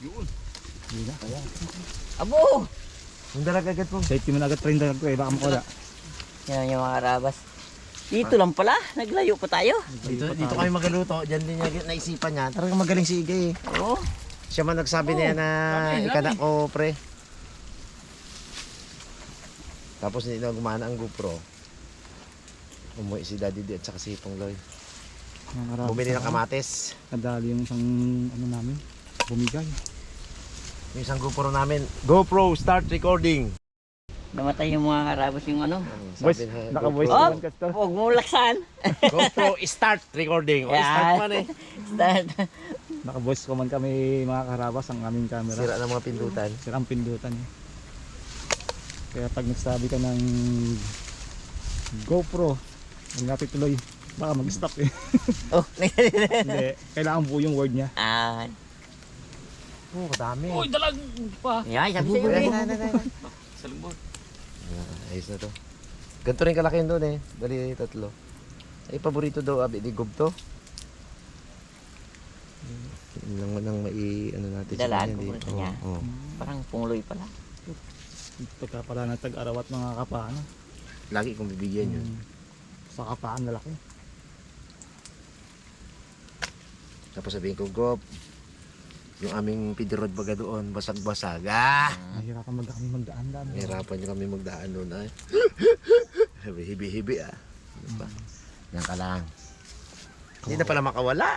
Yun. Hindi na. Abo! Ang dalag agad po. Safety mo na agad pa rin dalag ko eh. Baka makawala. Yan yung mga karabas. Dito lang pala. Naglayo pa tayo. Dito, dito kami magaluto. Diyan din niya naisipan niya. Talagang magaling si Igay eh. Oo. Siya man nagsabi niya na ikada ko pre. Tapos hindi na gumana ang GoPro. Umuwi si Daddy D at saka si. Mga karabas. Bumili ng kamates. Nadali yung isang ano namin. Bumigay. Yung isang GoPro namin. GoPro start recording. Namatay yung mga karabas yung ano. Voice, naka-voice GoPro, Oh! naman ka to. Huwag mo laksan. GoPro start recording. O start man eh. Start. Naka-voice ko man kami mga karabas ang aming camera. Sira ng mga pindutan. Sirang pindutan eh. Kaya pag nagsabi ka ng GoPro, huwag natin tuloy. Baka mag-stop eh. oh. Hindi, kailangan buo yung word niya. ah. Oo, oh, kadami. dalag pa! Yan, sabi sa'yo. Ay, eh. na, na, na, na. Salubot. Ah, ayos na to. Ganito rin kalaki doon eh. Bali, tatlo. Ay, paborito daw, abi, di gubto. Yun lang nang mai, ano natin Dalaan kanya, di- paborito niya. Oo, oo. Parang pungloy pala. Pagka pala ng tag-arawat mga kapaan. Lagi kong bibigyan yun. Hmm. Sa kapaan na laki. Tapos sabihin ko, Gop, yung aming pidirod baga doon, basag-basag. Ah! Nahirapan mag kami magdaan-daan. Hirapan nyo kami magdaan doon ay. Hibi-hibi ah. Ano ba? Yan ka lang. Hindi na pala makawala.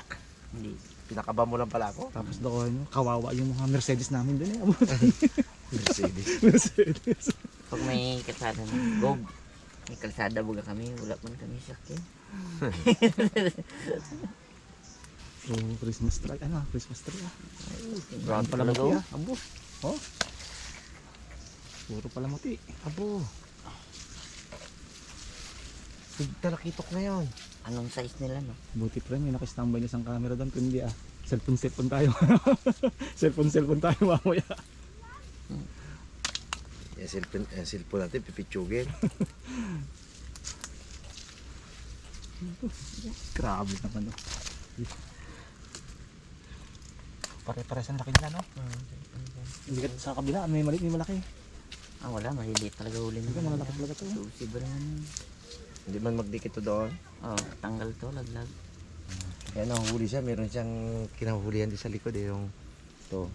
Hindi. Pinakaba mo lang pala ako. Tapos doon, kawawa yung mga Mercedes namin doon eh. Mercedes. Mercedes. Pag may kalsada na, gog. May kalsada buga kami, wala man kami sakyan. So, Christmas tree. Ano, Christmas tree ah. Brown pala muti oh. ah. Abo. Oh. Puro pala muti. Abo. Talakitok ngayon. Anong size nila, no? Buti rin, may nakistambay na isang camera doon. Kundi ah, cellphone cellphone tayo. cellphone cellphone tayo mamaya. Yung cellphone, yung cellphone natin, pipitsugin. Grabe naman oh. Pare-pares ang laki nila no? Hindi ka sa kabila, may maliit, may malaki. Ah, wala. Maliliit talaga huli Hindi na. ka malaki talaga to. Susi ba naman? Hindi man magdikit to doon. Oh, tanggal to, laglag. Kaya nahuli siya, meron siyang kinahulihan din sa likod eh, yung to.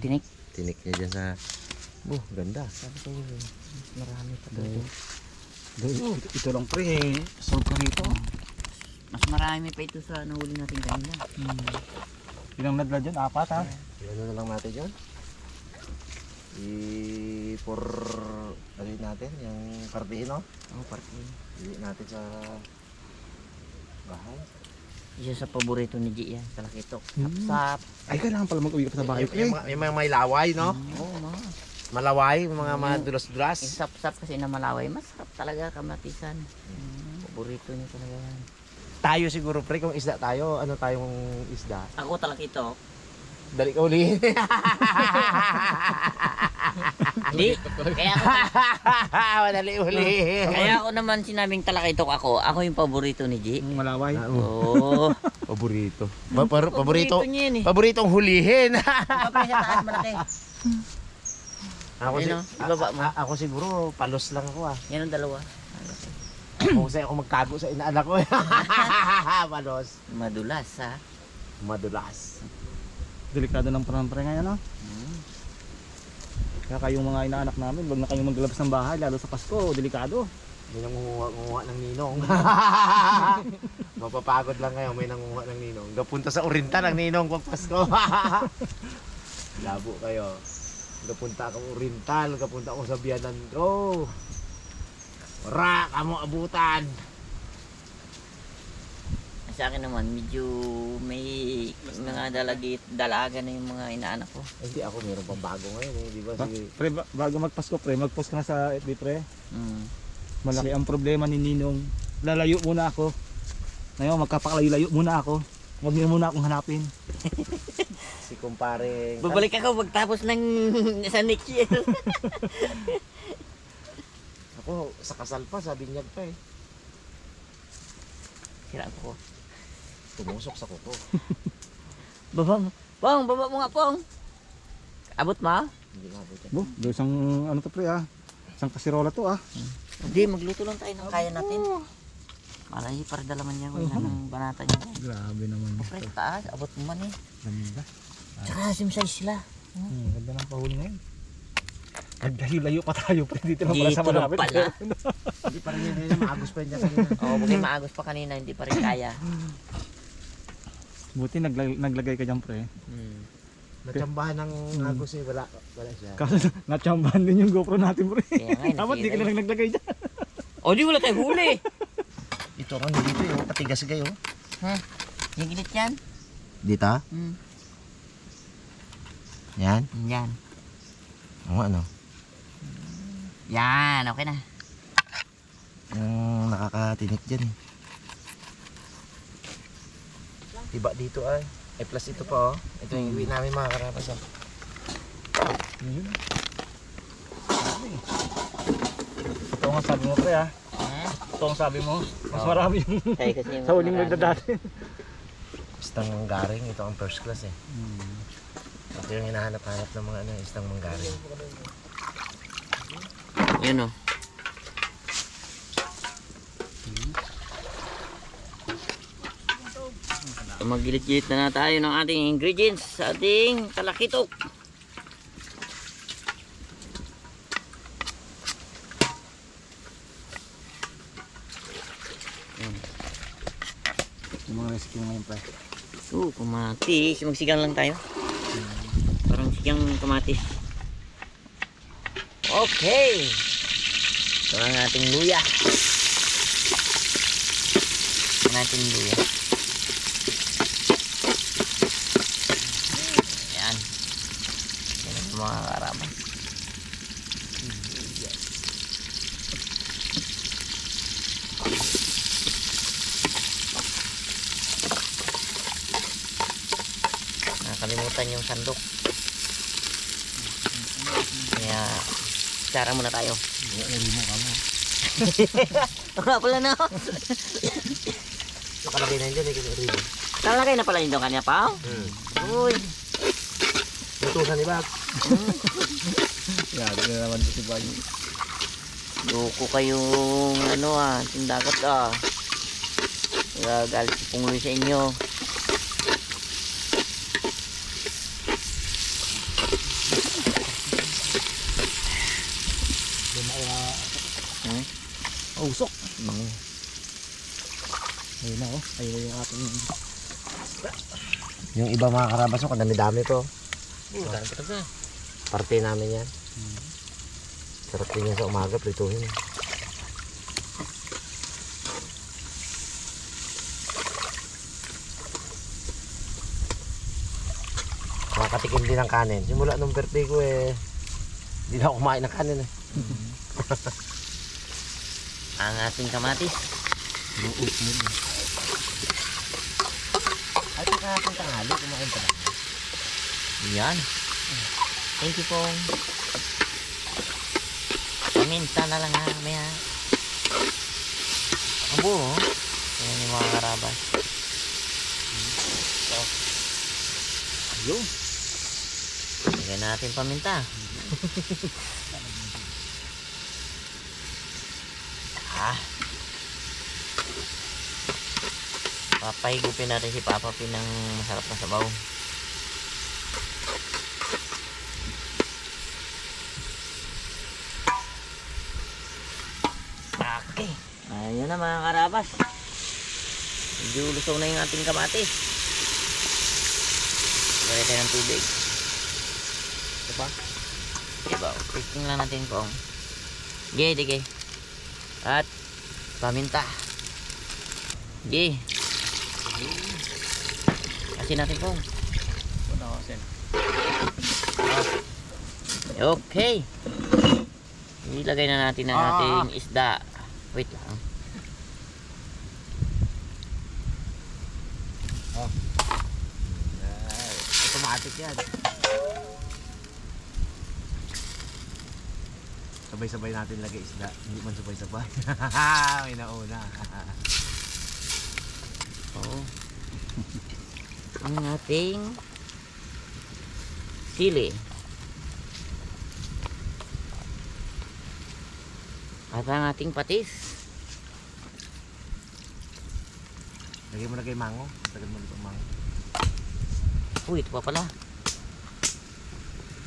Tinik. tinik niya dyan sa, oh, ganda. Sabi ko marami pa doon. Ito, ito lang pre, eh. solve ko rito. Mas marami pa ito sa nahuli natin kanina. Hmm. Ilang nadla dyan? Apat ha? Ano na lang natin yun? I for ano yun natin, yung kardino. Oh, parte. Hindi natin sa bahay. Isa sa paborito ni G yan. Talakitok. Hmm. Sapsap. Ay, kailangan pala mag-uwi ka pa sa bahay yung, mga- yung mga may laway, no? Oo, oh, mga. Malaway, mga Mm. madulas-dulas. Yung sapsap kasi na malaway, masarap talaga kamatisan. Paborito niya talaga yan. Tayo siguro, pre, kung isda tayo, ano tayong isda? Ako talakitok. Dali ka ulihin. Hindi. Kaya ako, Madali ulihin. kaya ako naman sinabing talakitok ako. Ako yung paborito ni G. Ang malaway. Oo. Paborito. Pa- par- paborito. niya yan eh. Paboritong hulihin. Kapag sa taas malaki. ako, si- Ayun, oh, ibaba mo. a- ako siguro, palos lang ako ah. Yan ang dalawa. Kung sa'yo ako magtago sa inaanak ko. palos. Madulas ha. Madulas. Delikado ng parang pre ngayon no? Hmm. Kaya kayong mga inaanak namin, wag na kayong maglabas ng bahay, lalo sa Pasko, delikado. May nangunguha ng ninong. Mapapagod lang ngayon, may nangunguha ng ninong. Gapunta sa Oriental ang ninong pag Pasko. Labo kayo. Gapunta ako Oriental, gapunta ako sa Bianan. Oh! Ora, kamo abutan. Sa akin naman, medyo may mga dalagit, dalaga na yung mga inaanak ko. Hindi ako meron pang bago ngayon eh, di ba? Ba- Sige. Pre, ba- bago magpasko pre, mag-post ka na sa FB pre. Hmm. Malaki ang problema ni Ninong. Lalayo muna ako. Ngayon, magkapakalayo-layo muna ako. Huwag niyo muna akong hanapin. Si kumpare. Babalik ako pagtapos ng sa next year. Ako, sa kasal pa, sabi niya pa eh. Sira ko. Tumusok sa kuko. Baba, Pong, baba mo nga, Pong. Abot mo? Hindi mabot yan. Bo, do isang ano to pre ah. Isang kasirola to ah. Hindi, magluto lang tayo ng kaya natin. Malay, para dalaman niya kung ng banata niya. Grabe naman. Pre, taas, abot mo man eh. Ganda. Tsaka sim size sila. Hmm, ganda ng pahuli na yun. Naglayo-layo pa tayo pre. Dito lang pala sa Dito lang malapit. pala. Hindi pa rin yan yun. Maagos pa rin niya kanina. Oo, oh, bukay maagos pa kanina, hindi pa rin kaya. Buti naglagay, naglagay ka dyan pre. Hmm. Natsambahan ng agos eh. Wala, wala siya. Kaso natsambahan din yung GoPro natin pre. Kaya nga, Dapat di ka lang naglagay dyan. O, di wala tayo huli. Ito ako dito eh. Patigas kayo. ha? Yung gilid yan? Dito? Hmm. Yan. Yan. Oo ano. Yan, okay na. Yung nakakatinik dyan eh. Diba dito ay. Eh plus ito pa oh. Ito yung iwi namin mga karapas oh. Yun. Ito ang sabi mo pre ah. Ito ang sabi mo. Mas Oo. marami yung sa huling nagdadati. Istang manggaring. Ito ang first class eh. Hmm. Ito yung hinahanap-hanap ng mga ano, istang manggaring. Yun o. Maggilit-gilit na na tayo ng ating ingredients sa ating talakitok. Yung mga recipe ngayon pre. Oo, kamatis. Magsigang lang tayo. Parang sigang kamatis. Okay. Ang ating luya. Ang ating luya. Ayan. Yan ang mga karaman. Nakakalimutan yung sandok. Tsara muna tayo. Oo nga pala no. Nakalagay na yun dyan eh. Talagay na pala yung kanya pa. Hmm. Uy. Lutusan ni Bag. Yeah, na naman si Baggy. Loko kayong ano ah, tindagat ah. Gagalit si Pungloy sa inyo. Hmm? Oh, usok. Mm. Ayun na oh. Ayun na yung ating Yung iba mga karabas mo, kadami-dami ko. Uh, dami talaga. Parte namin yan. Sarap din yan sa umaga, prituhin. Nakakatikim din ng kanin. Simula nung birthday ko eh, hindi na ako kumain ng kanin eh. Ang ating kamatis. Ay, kakakang tanghali, kumain pa na. Yan. Thank you pong. Paminta na lang ha, maya. Abo, oh. Yan yung mga karabas. Yun. Lagyan natin paminta. ah. Papahigupin natin si Papa Pin ng masarap na sabaw. Okay. Ayan na mga karabas. Medyo lusaw na yung ating kamatis. Lagay tayo ng tubig. Diba? Diba? Testing lang natin kung. Gay, dige. At paminta. Gay. Kasi natin pong. Okay. Ilagay na natin ang Ah. ating isda. Wait lang. Automatic yan. Sabay-sabay natin lagay isda. Hindi man sabay-sabay. May nauna. Oo. ang ating sili. At ang ating patis. Lagyan mo na kay mango. Lagyan mo na mango. Uy, ito pa pala.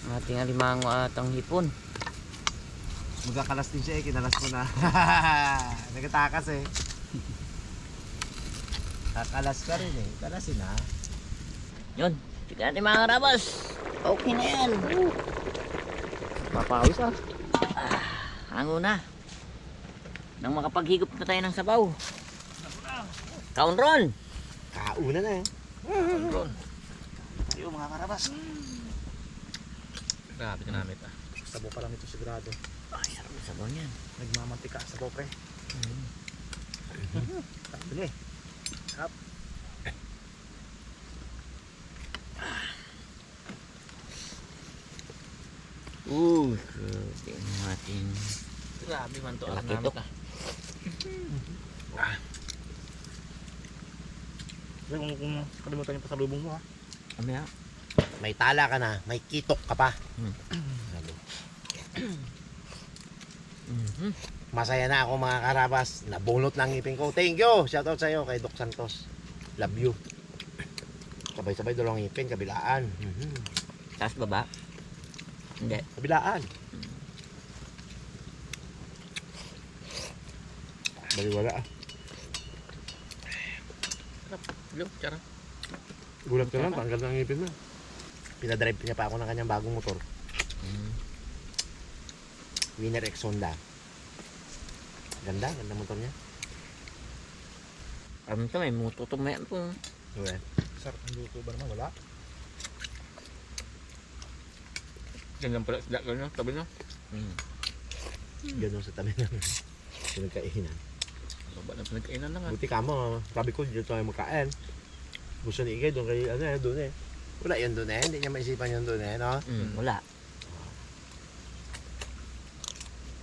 Ang ating alimango at ang hipon. Magkakalas din siya eh. Kinalas mo na. Nagatakas eh. Kakalas ka rin eh. Kalasin ha. Yun. Tignan natin mga karabas. Okay na yan. Papawis ah. Hango na. Nang makapaghigop na tayo ng sabaw. Kaunron. Kauna na eh. Tayo mga karabas. Grabe ka namin ah. Sabo pa lang ito sigurado. Ay, sarap ng sabaw niyan. Nagmamantika sa pre. Bili. Uh, grabe ang ating Grabe man to. Laki Alam to. namin ah. Kaya kung, kung kalimutan yung pasalubong mo ha. Amaya. May tala ka na. May kitok ka pa. Hmm. Mhm. Masaya na ako mga karabas. Nabunot ng ngipin ko. Thank you. Shoutout sa'yo kay Doc Santos. Love you. Sabay-sabay dalawang ngipin. Kabilaan. Mhm. Taas baba. Hindi. Kabilaan. Baliwala ah. Bilo, tsara. Gulat ka lang. Tanggal ng ngipin na. Pinadrive niya pa ako ng kanyang bagong motor. Winner X Honda. Ganda. Ganda motor niya. Ano to, may muto to may po. Okay. Sarap ng luto ba naman? Wala. Yan lang pala sila ganyan, tabi na. Mm. Ganun sa tabi ng pinagkainan. Baba na pinagkainan lang ah. Buti ka mo. Sabi ko, dito tayo magkain. Gusto ni Igay doon kay ano eh, doon eh. Wala yun doon eh. Hindi niya maisipan yun doon eh, no? Mm, wala.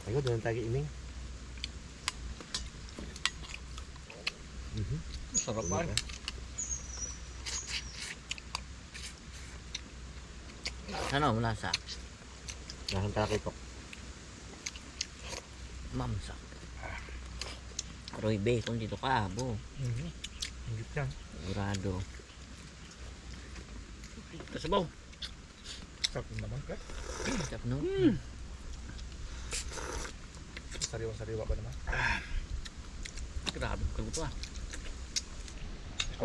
Ay ko, doon tayo iming. Mhm. Sarap Wala man. ka. Ano, mula sa Nasaan ka kitok? mamsa. Roy Bay, kung dito ka, abo. Mhm. Hingit yan. Sigurado. Kasabaw. Sarap naman pre. Sarap no? Sariwa-sariwa ba naman? Grabe ka luto ah.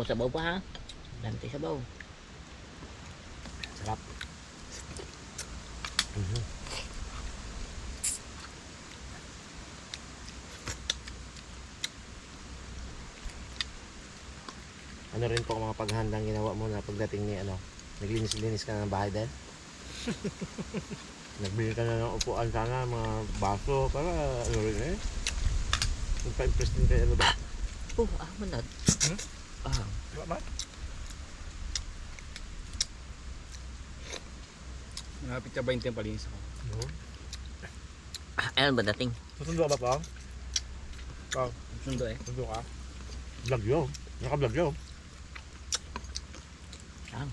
O sabaw pa ha? Dante sabaw. Sarap. Mhm. Ano rin po ang mga paghandang ginawa mo na pagdating ni ano, naglinis-linis ka ng bahay din? Nagbili ka na ng upuan sana, mga baso, para ano rin eh. Magpa-impress din kayo ano ba? Oh, ah, manad. Hmm? Ah, Diba ba? Malapit ka 20 ang palinis ako. No? ah, ano ba dating? Susundo ka ba pa? Pao. Susundo eh. Susundo ka? Vlog yun. Naka-vlog yun. Saan?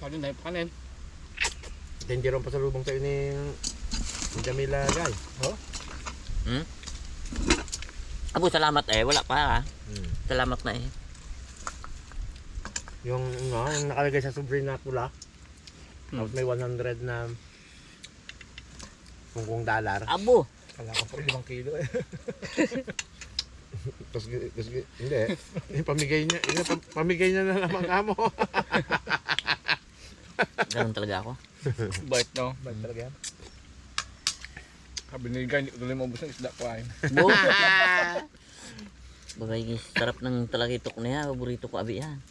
Kanin na kanin. Hindi rin pasalubong sa'yo ni, ni Jamila Guy. Abo, salamat eh. Wala pa ha. Hmm. Salamat na eh. Yung, ano, yung nakalagay sa sobre na pula. Hmm. Tapos may 100 na kungkong dollar. Abo. Kala ko pa 5 kilo eh. Tapos, tapos hindi. Yung pamigay niya, yung pam- pamigay niya na naman kamo. Ganun talaga ako. Bait no? Bait talaga yan. Sabi ni Guy, hindi ko tuloy maubos ng isda ko ay. Bagay, sarap ng talagitok na yan. Paborito ko abi yan.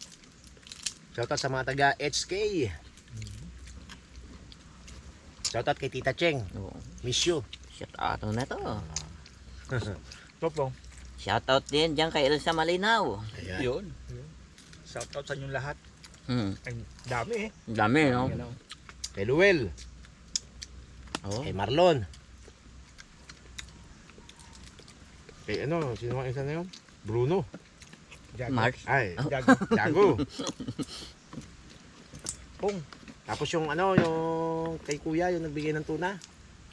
Shoutout sa mga taga HK. Shoutout kay Tita Cheng. Oo. Miss you. Shout out na to. Popo. Shout out din dyan kay Elsa Malinaw. Ayan. Yun. Shout out sa inyong lahat. Hmm. Ay, dami eh. Ang dami, no? Oh. Kay Luel. Oo. Kay Marlon. Kay ano, sino ang isa na yun? Bruno. Jago. March. Ay, Jago. Dago. Pong. Tapos yung ano, yung kay kuya, yung nagbigay ng tuna.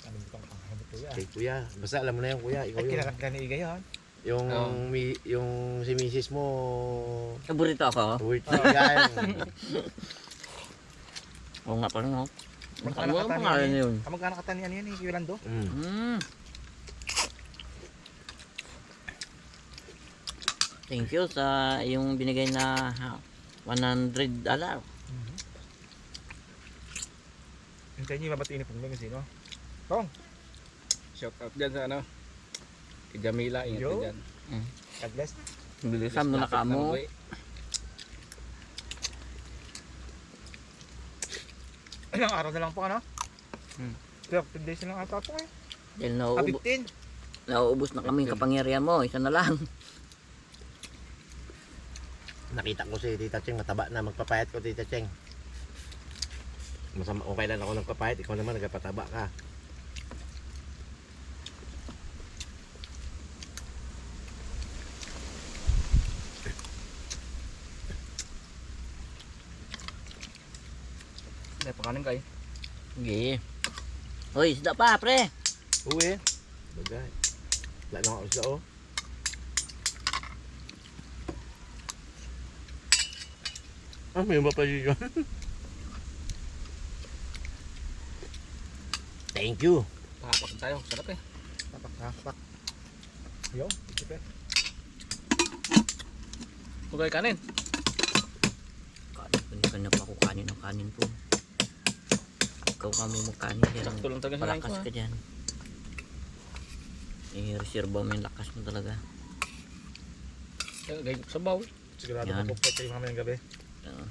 Ano mo itong ano to yan? Kay kuya. Basta alam mo na yung kuya, ikaw Ay, yun. kinakat ka ni Igay yun. Yung, Oo. mi, yung si misis mo, Paborito ako. worth it yan. Oo nga pala, no? Magkano Ano ang katan pangalan yan? yun? Ah, magkano katan yan yan eh, Yolando? Mm. Mm. Thank you sa yung binigay na ha, 100 dollar. Hintayin niyo mabatiin ni Pong yung sino? Shout out dyan sa ano. Kay Jamila, ingat Yo. ka dyan. God bless. Bilisan mo na kamo. Ilang araw na lang po ano? Hmm. 12 days na lang ata po eh. Dahil Ah, nauubo, 15. nauubos na kami kapangyarihan mo. Isa na lang. Nakita ko si Tita Cheng, mataba na. Magpapayat ko, Tita Cheng. Masama, okay lang ako nagpapayat. Ikaw naman, nagpataba ka. May pakanin kayo. Sige. Hoy, isda pa, pre. Uwi. Bagay. Wala na ako isda, oh. Ah, may iba pa yun. Thank you. Pahapak tayo. Sarap eh. Tapak tapak. Yo, isip eh. Hugay kanin. Hindi ka na pa kukanin ng kanin po. Ikaw ka mo magkanin. Kaya lang Tulong talaga ko. ka dyan. I-reserve mo yung lakas mo talaga. Gay sabaw. Sigurado Yan. magpupwet kayo mamayang gabi. Uh,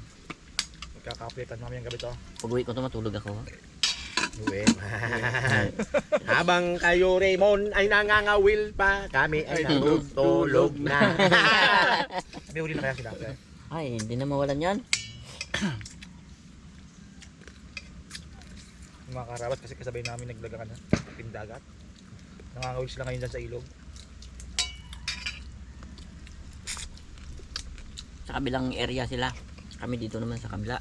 Magkakaplitan mamayang gabi to. pag uwi ko to matulog ako. Uwi. Habang kayo, Raymond, ay nangangawil pa, kami ay natutulog na. May huli na kaya sila. Ay, hindi na mawalan yan. Yung mga karabat kasi kasabay namin naglagaan na pindagat. Nangangawil sila ngayon dyan sa ilog. Sa kabilang area sila. Kami dito naman sa kabila.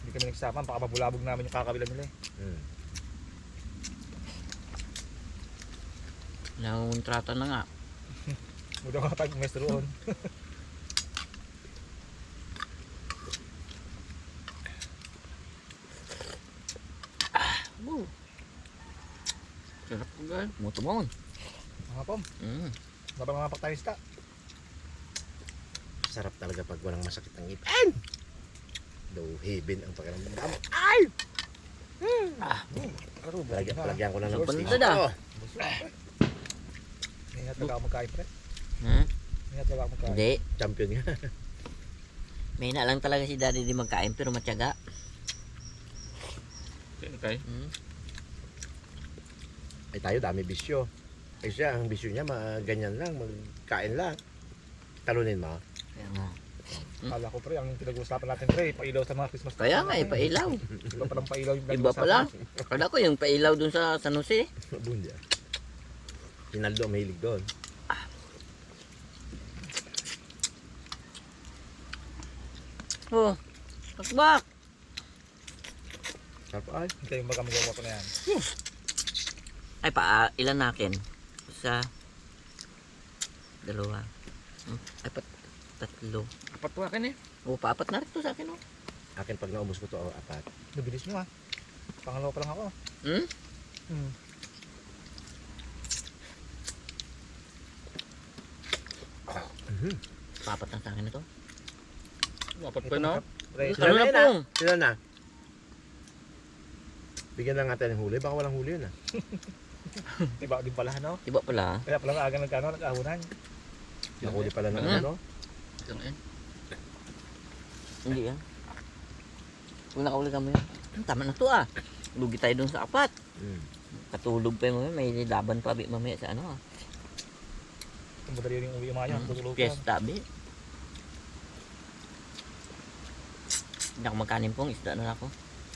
Hindi kami nagsama, baka mabulabog namin yung kakabila nila eh. Hmm. Nanguntrata na nga. Mudo ka pag mes roon. Sarap hugay. Mutumon. Mga pom, Mm. nabang mga paktanis ka. Sarap talaga pag walang masakit ng ngipin. Low heaven ang pakiramdam. Ay! Karo, Lagyan, lagyan ko na ng Source pusti. na. Oh, May ingat talaga ako magkain pre. Hmm? May ingat talaga ako magkain. Hindi. champion nga. May na lang talaga si daddy di magkain pero matyaga. Okay. Hmm? Ay tayo, dami bisyo. Ay siya, ang bisyo niya, ma- ganyan lang, magkain lang. Talunin mo. Kaya nga. Kala ko pre, ang pinag-uusapan natin pre, pailaw sa mga Christmas. Kaya nga, natin. ipailaw. Iba palang pailaw yung Iba pala. Akala ko yung pailaw dun sa San Jose. Bundi ah. Pinaldo, mahilig doon. Oh. Pakbak. Sarap ay. Hintayin mo baga magawa ko na yan. Ay pa, ilan na akin? Isa. Dalawa. Hmm, Ay pat, tatlo. Apat po akin eh. O, paapat na rin to sa akin oh. Akin pag naubos ko to, oh, apat. Nabilis nyo ah. Pangalawa pa lang ako. Hmm? Hmm. Paapat na sa akin ito. Apat Ito, pa Sila Ano na na ah. pong? Sila na. Bigyan lang natin ng huli, baka walang huli yun ah. iba din pala no? Iba pala. Kaya pala aga nagkano, nag-ahunan. Nakuli pala ng ano. Yung eh. Hindi yan. Kung nakahuli ka mo yan. Hmm, Tama na to ah. Lugi tayo dun sa apat. Mm. Katulog pa yung may laban pa bi mamaya sa ano ah. Madali rin uwi yung mga yan, Hmm, tutulog yan. Fiesta bi. Hindi ako magkanin pong isda na ako.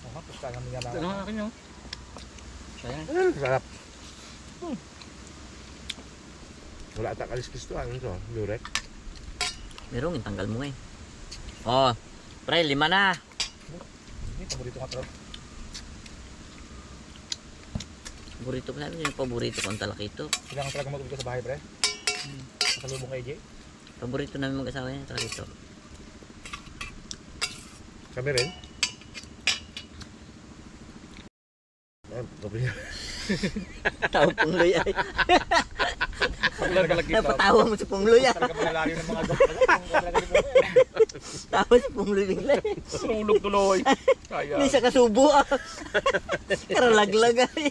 Oo, pusta namin yan Ano ang akin yung? Sayang. Sarap. Wala ata kaliskis to. Ano to? Lurek. Meron, tanggal mo eh. Oh, pre, lima na. Hindi, paborito ka pero. Paborito ko sabi yung paborito ko ang talakito. Kailangan talaga ka sa bahay, pre. Kasalubong kay Jay. Paborito namin mag-asawa yan, talakito. Kami rin. Ah, paborito. Tao pungloy ay. Napatawa mo si pungloy ah. Tawa si pungloy bigla eh. Sulog tuloy. Hindi siya kasubo ah. Karalaglag ay.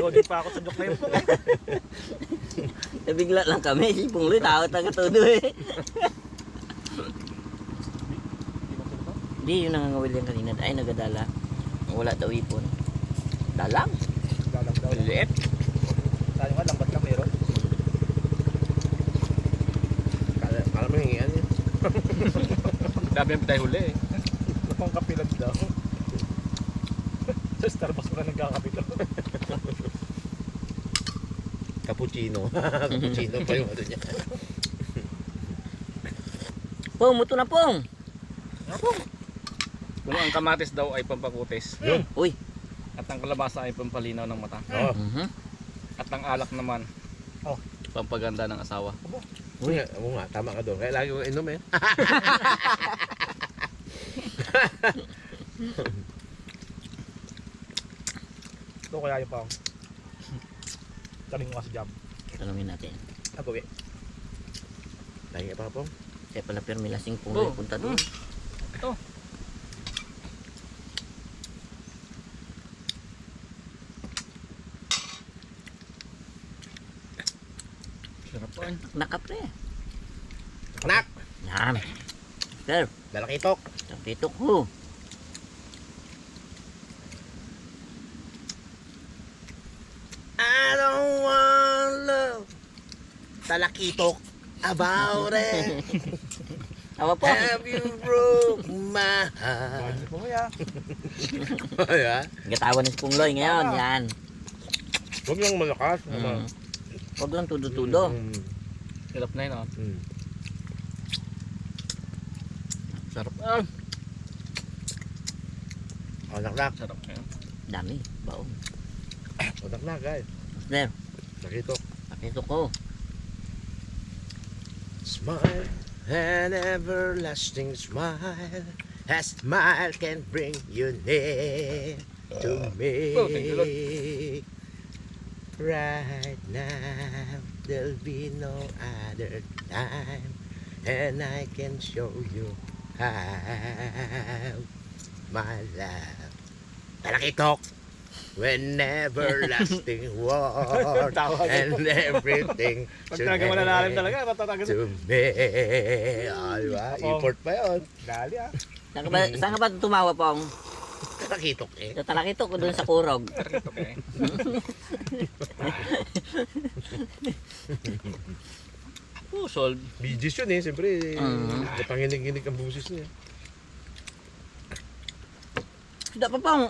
Lodi pa ako sa joke na yun. Nabigla lang kami. Si pungloy tawa taga todo eh. Hindi, yung nangangawil yan kanina. Ay, nagadala. Wala daw ipon. Dalang. Liit. Tayo nga, lambat lang meron. Kala, kala mo hingian yun. Dami ang tayo huli eh. Lamang kapilag daw. Sa Starbucks pa na nagkakapito. Cappuccino. Cappuccino pa yung ano niya. Pong, muto na pong. Kung ang kamatis daw ay pampakutis. Uy. At ang kalabasa ay pampalinaw ng mata. Oo. Mhm. At ang alak naman. Oh. Pampaganda ng asawa. Oo nga, oo nga, tama ka doon. Kaya lagi ko inom eh. Ito kaya yung pang. Taling mo kasi jam. Tanungin natin. Ako eh. Lagi ka pa po. Kaya pala pero may lasing pungloy. Oh. Punta doon. Sarap po. Nakapre. Anak! Yan. Sir, Dalakitok! tapitok ho. I don't want love. Talakitok about it. Awa po. Have you broke my heart? Po kaya? Ay, ha? Gatawan ni si pungloy ngayon. Yan. Huwag lang malakas. Mm. Huwag lang tudo-tudo. Mm. Sarap na yun ah. Mm. Sarap. Ah. O, naknak. Sarap na yun. Dami. Baon. O, naknak, guys. Sir, Nakitok. tapitok ko. Smile, an everlasting smile. A smile can bring you near to me. Oh, thank you, Lord. Right now, there'll be no other time, and I can show you how my love. Talakitok! When everlasting war and everything Pag talaga malalalim talaga, matatagal. to me. Ba? Oo. Import pa yun. Dali ah. Saan ka ba, saan ka ba tumawa pong? Talakitok eh. Sa talakitok ko doon sa kurog. Okay. oh, solve. Bidis yun eh. Siyempre, Mhm. napanginig-inig ang busis niya. Sudah pa pong.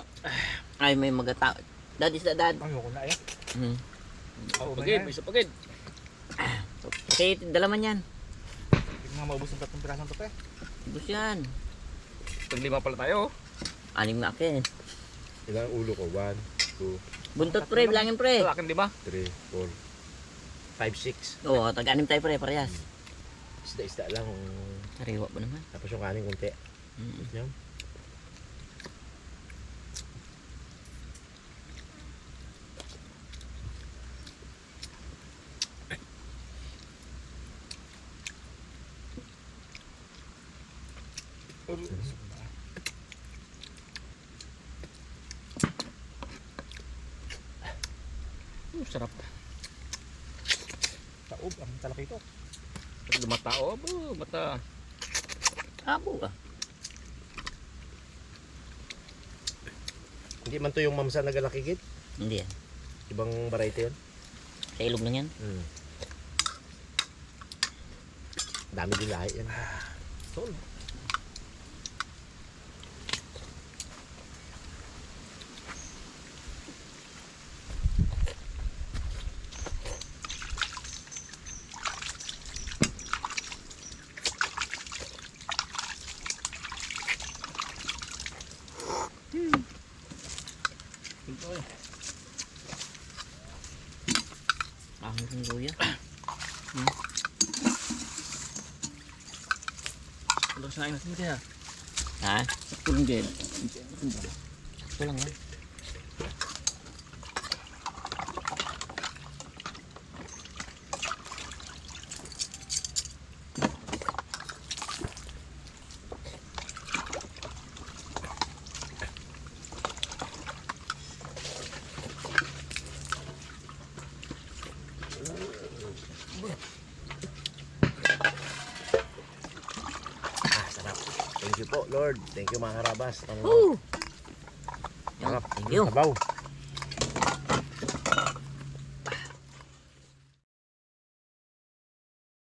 Ay, may magata. Dad is the dad. Ayoko na eh. Hmm. Oo, Pagid, isa pagid. Okay, dalaman yan. Hindi nga maubos ng tatlong pirasong tope. Bus yan. Pag lima pala tayo. Anim na akin. Ilang ulo ko? 1, 2, Buntot pre, bilangin pre. Sa akin lima. 3, 4, 5, 6. Oo, tag-anim tayo pre, parehas. Isda-isda lang. Sariwa ba naman? Tapos yung kanin kunti. Mm. Yan. Oh, sarap. Taob, ang talakito. Pag mata, oh, mata. Abo ka. Hindi man to yung mamsa na galakigit. Hindi yan. Ibang variety yun. Sa ilog na yan. Hmm. Dami din lahi yan. Sol. ng luya. Tulog sa natin kaya. Ha? Tulong din. Ito lang yan. Ah, sarap. Thank you po, Lord. Thank you mga thank you. Sabaw.